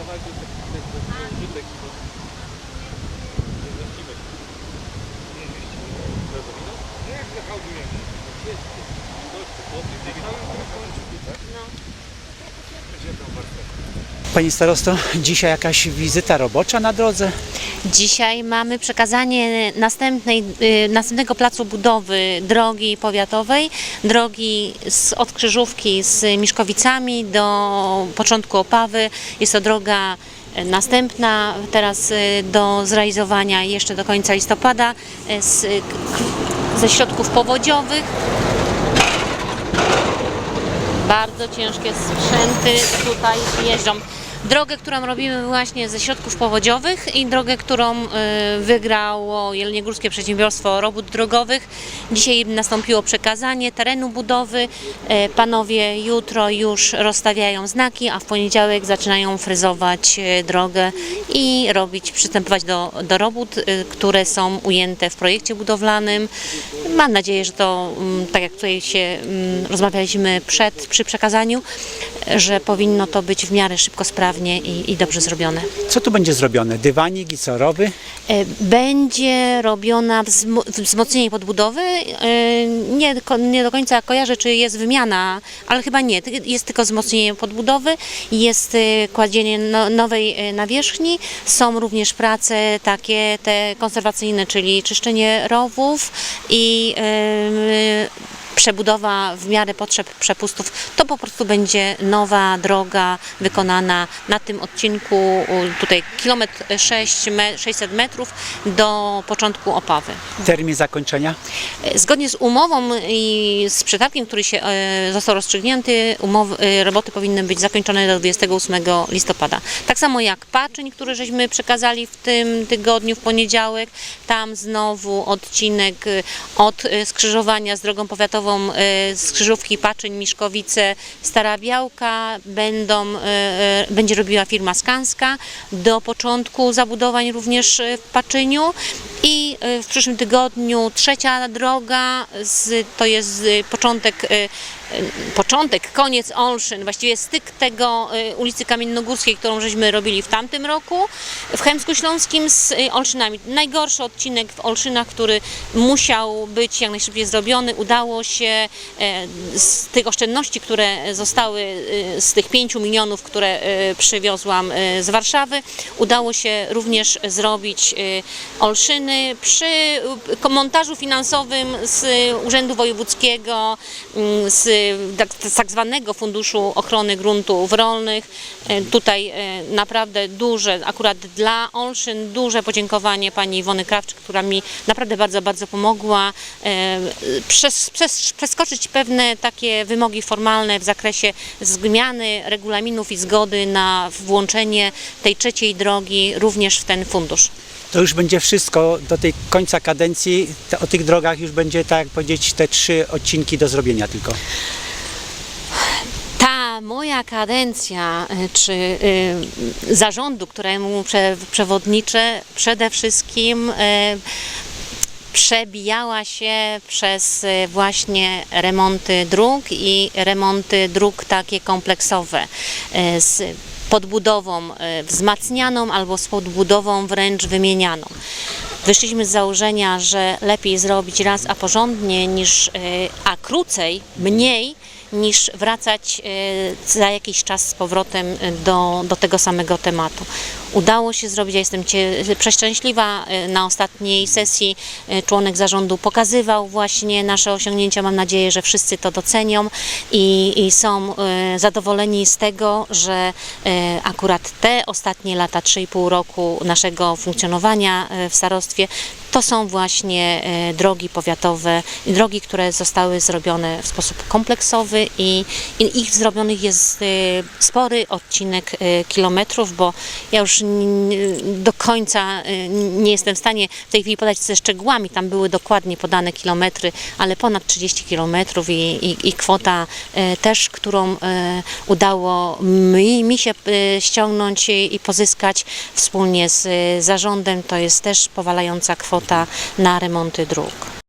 kawałek to jest taki to jest użytek. Nie zmieścimy się. Nie mieścimy. Prawda, widać? No jak zahaudujemy? Jest. Chodź, chłopcy, biegnie. No. Gdzie tam warsztat? Pani starosto, dzisiaj jakaś wizyta robocza na drodze? Dzisiaj mamy przekazanie następnej, y, następnego placu budowy drogi powiatowej, drogi z, od Krzyżówki z Miszkowicami do początku Opawy. Jest to droga y, następna teraz y, do zrealizowania jeszcze do końca listopada z, ze środków powodziowych. Bardzo ciężkie sprzęty tutaj jeżdżą. Drogę, którą robimy właśnie ze środków powodziowych i drogę, którą y, wygrało Jeleniogórskie Przedsiębiorstwo Robót Drogowych. Dzisiaj nastąpiło przekazanie terenu budowy. E, Panowie jutro już rozstawiają znaki, a w poniedziałek zaczynają fryzować e, drogę i robić, przystępować do, do robót, y, które są ujęte w projekcie budowlanym. Mam nadzieję, że to, mm, tak jak tutaj się mm, rozmawialiśmy przed, przy przekazaniu, że powinno to być w miarę szybko, sprawnie i, i dobrze zrobione. Co tu będzie zrobione? Dywanik i co, rowy? E, Będzie robiona wzmo- wzmocnienie podbudowy. E, Nie, ko- nie do końca kojarzę, czy jest wymiana, ale chyba nie. Ty- Jest tylko wzmocnienie podbudowy, jest e, kładzienie no, nowej nawierzchni. Są również prace takie te konserwacyjne, czyli czyszczenie rowów i e, przebudowa w miarę potrzeb przepustów. To po prostu będzie nowa droga wykonana na tym odcinku, tutaj kilometr 6, me, 600 metrów do początku Opawy. Termin zakończenia? Zgodnie z umową i z przetargiem, który się e, został rozstrzygnięty, umowy, e, roboty powinny być zakończone do 28 listopada. Tak samo jak Paczyń, który żeśmy przekazali w tym tygodniu, w poniedziałek. Tam znowu odcinek e, od skrzyżowania z drogą powiatową e, z Krzyżówki Paczyń, Miszkowice, Stara Białka będą, e, e, będzie robiła firma Skanska. Do początku zabudowań również w Paczyniu i e, w przyszłym tygodniu trzecia droga, z, to jest e, początek, e, początek, koniec Olszyn, właściwie styk tego ulicy Kamiennogórskiej, którą żeśmy robili w tamtym roku w Chemsku Śląskim z Olszynami. Najgorszy odcinek w Olszynach, który musiał być jak najszybciej zrobiony. Udało się z tych oszczędności, które zostały z tych 5 milionów, które przywiozłam z Warszawy, udało się również zrobić e, Olszyny przy e, montażu finansowym z Urzędu Wojewódzkiego, z tak- z tak zwanego Funduszu Ochrony Gruntów Rolnych. Tutaj naprawdę duże, akurat dla Olszyn, duże podziękowanie pani Iwony Krawczyk, która mi naprawdę bardzo, bardzo pomogła przeskoczyć pewne takie wymogi formalne w zakresie zmiany regulaminów i zgody na włączenie tej trzeciej drogi również w ten fundusz. To już będzie wszystko do tej końca kadencji. O tych drogach już będzie, tak jak powiedzieć, te trzy odcinki do zrobienia tylko. Ta moja kadencja, y, czy y, zarządu, któremu prze, przewodniczę, przede wszystkim y, przebijała się przez właśnie remonty dróg i remonty dróg takie kompleksowe z podbudową y, wzmacnianą albo z podbudową wręcz wymienianą. Wyszliśmy z założenia, że lepiej zrobić raz a porządnie niż, y, a krócej, mniej niż wracać e, za jakiś czas z powrotem e, do, do tego samego tematu. Udało się zrobić, ja jestem przeszczęśliwa. E, Na ostatniej sesji członek zarządu pokazywał właśnie nasze osiągnięcia. Mam nadzieję, że wszyscy to docenią i, i są zadowoleni z tego, że akurat te ostatnie lata, 3,5 roku naszego funkcjonowania w starostwie, to są właśnie e, drogi powiatowe, drogi, które zostały zrobione w sposób kompleksowy i, i ich zrobionych jest e, spory odcinek e, kilometrów, bo ja już do końca nie jestem w stanie w tej chwili podać ze szczegółami, tam były dokładnie podane kilometry, ale ponad 30 kilometrów i, i, i kwota też, którą udało mi, mi się ściągnąć i pozyskać wspólnie z zarządem, to jest też powalająca kwota na remonty dróg.